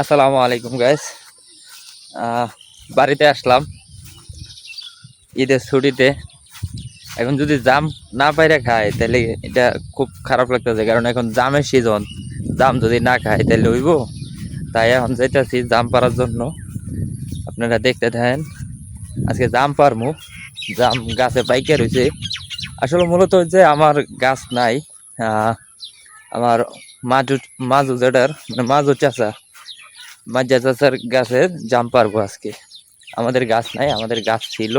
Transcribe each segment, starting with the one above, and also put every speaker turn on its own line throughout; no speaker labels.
আসসালামু আলাইকুম গাইস বাড়িতে আসলাম। ঈদের ছুটিতে। এখন যদি জাম না পাইরে খায়, তাহলে এটা খুব খারাপ লাগতেছে। কারণ এখন জামের সিজন জাম যদি না খায়, তাহলে হইব? তাই এখন যাইতেছি জাম পারার জন্য। আপনারা দেখতে থাকেন। আজকে জাম পারমু জাম গাছে পাইকে রয়েছে আসলে মূলত যে আমার গাছ নাই। আমার মাজু মাজু যেটার মানে মাজু চাচা মাজা চাচার গাছে জাম পারব আজকে। আমাদের গাছ নাই, আমাদের গাছ ছিল,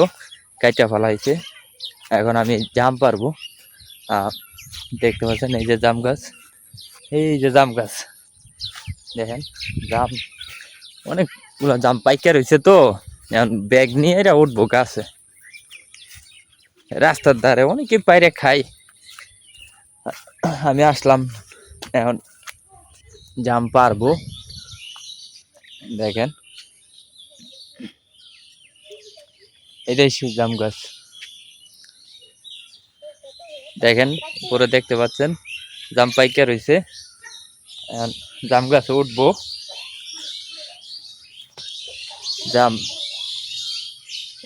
কাইটা ফেলা হয়েছে। এখন আমি জাম পারব। দেখতে পাচ্ছেন এই যে জাম গাছ। এই যে জাম গাছ। দেখেন, জাম, অনেকগুলো জাম পাইকার হয়েছে তো। এখন ব্যাগ নিয়ে এরা উঠবো গাছে। রাস্তার ধারে অনেকে বাইরে খাই আমি আসলাম, এখন জাম পারব। দেখেন। এটাই জাম গাছ। দেখেন, উপরে দেখতে পাচ্ছেন, জাম পাইকা রয়েছে জাম গাছে উঠবো। জাম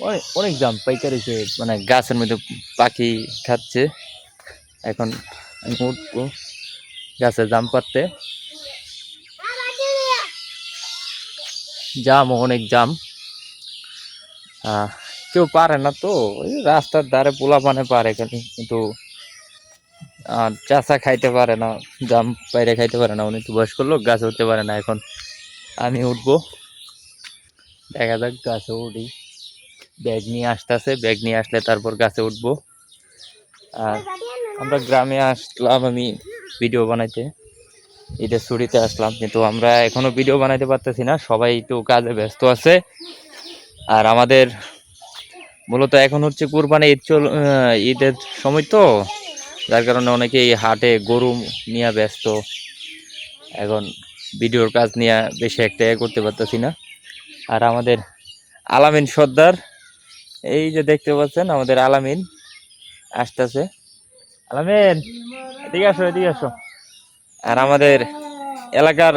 অনেক অনেক জাম পাইকা রয়েছে মানে গাছের মধ্যে পাখি খাচ্ছে। এখন উঠবো গাছে জাম পাততে জাম অনেক জাম। কেউ পারে না তো ওই রাস্তার ধারে পোলা পানে পারে কিন্তু আহ, চাষা খাইতে পারে না জাম বাইরে খাইতে পারে না উনি তো বয়স্ক লোক গাছে উঠতে পারে না এখন আমি উঠবো। দেখা যাক গাছে উঠি। ব্যাগ নিয়ে আসতেছে ব্যাগ নিয়ে আসলে তারপর গাছে উঠবো। আর আমরা গ্রামে আসলাম আমি ভিডিও বানাইতে। ঈদের ছুটিতে আসলাম, কিন্তু আমরা এখনও ভিডিও বানাইতে পারতেছি না, সবাই একটু কাজে ব্যস্ত আছে। আর আমাদের মূলত এখন হচ্ছে কুরবানি ঈদ চল ঈদের সময় তো, যার কারণে অনেকেই হাটে গরু নিয়ে ব্যস্ত। এখন ভিডিওর কাজ নিয়ে বেশি একটা করতে পারতেছি না। আর আমাদের আলামিন সর্দার, এই যে দেখতে পাচ্ছেন, আমাদের আলামিন আসতেছে। আলামিন, এদিকে আসো এদিকে আসো। আর আমাদের এলাকার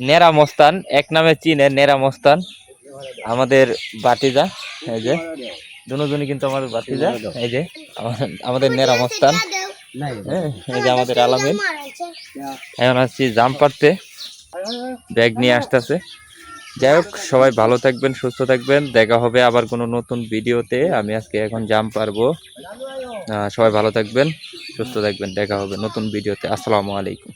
নেরা মস্তান এক নামে চিনে নেরা মস্তান আমাদের বাতিজা এই যে দুজনই কিন্তু আমাদের বাতিজা এই যে আমাদের নেরা মস্তান হ্যাঁ, এই যে আমাদের আলামিন এখন আসছি জাম পাড়তে ব্যাগ নিয়ে আসতেছে। যাই হোক সবাই ভালো থাকবেন সুস্থ থাকবেন দেখা হবে আবার কোনো নতুন ভিডিওতে। আমি আজকে এখন জাম পারব সবাই ভালো থাকবেন। সুস্থ থাকবেন দেখা হবে নতুন ভিডিওতে। আসসালামু আলাইকুম।